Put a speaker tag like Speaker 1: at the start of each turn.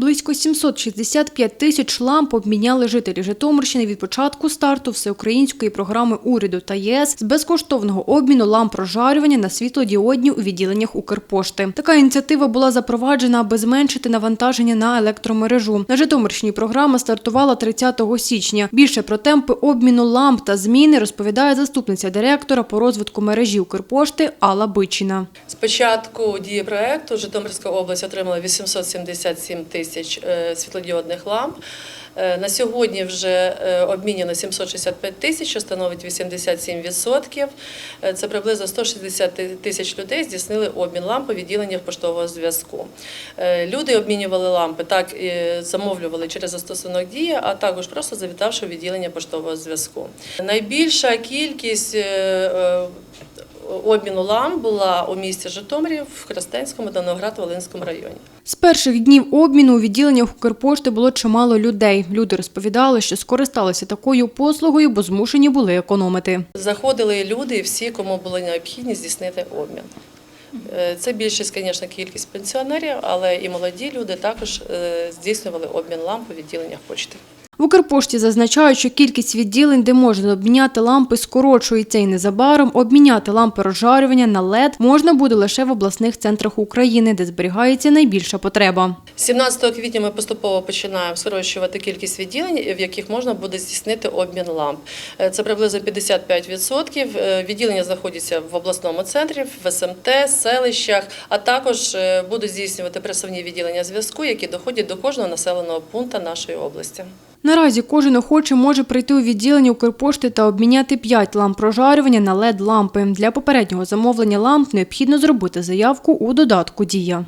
Speaker 1: Близько 765 тисяч ламп обміняли жителі Житомирщини від початку старту всеукраїнської програми уряду та ЄС з безкоштовного обміну ламп розжарювання на світлодіодні у відділеннях Укрпошти. Така ініціатива була запроваджена, аби зменшити навантаження на електромережу. На Житомирщині програма стартувала 30 січня. Більше про темпи обміну ламп та зміни розповідає заступниця директора по розвитку мережі Укрпошти Алла Бичина.
Speaker 2: З початку дії проекту Житомирська область отримала 877 тисяч е, світлодіодних ламп. Е, На сьогодні вже е, обміняно 765 тисяч, що становить 87%. Е, Це приблизно 160 тисяч людей здійснили обмін ламп у відділеннях поштового зв'язку. Люди обмінювали лампи, так замовлювали через застосунок дія, а також просто завітавши у відділення поштового зв'язку. Найбільша кількість обміну ламп була у місті Житомирі в Хрестенському та Новоград-Волинському районі.
Speaker 1: З перших днів обміну у відділеннях Укрпошти було чимало людей. Люди розповідали, що скористалися такою послугою, бо змушені були економити.
Speaker 2: Заходили люди, і всі, кому було необхідно здійснити обмін. Е, Це більшість, звісно, кількість пенсіонерів, але і молоді люди також е, здійснювали обмін ламп у відділеннях почти.
Speaker 1: В Укрпошті зазначають, що кількість відділень, де можна обміняти лампи, скорочується і незабаром обміняти лампи розжарювання на LED можна буде лише в обласних центрах України, де зберігається найбільша потреба.
Speaker 2: 17 квітня ми поступово починаємо скорочувати кількість відділень, в яких можна буде здійснити обмін ламп. Е, Це приблизно 55%. Е, Відділення знаходяться в обласному центрі, в СМТ, селищах, а також е, будуть здійснювати пресовні відділення зв'язку, які доходять до кожного населеного пункту нашої області.
Speaker 1: Наразі кожен охочий може прийти у відділення Укрпошти та обміняти 5 ламп прожарювання на LED-лампи. Для попереднього замовлення ламп необхідно зробити заявку у додатку «Дія».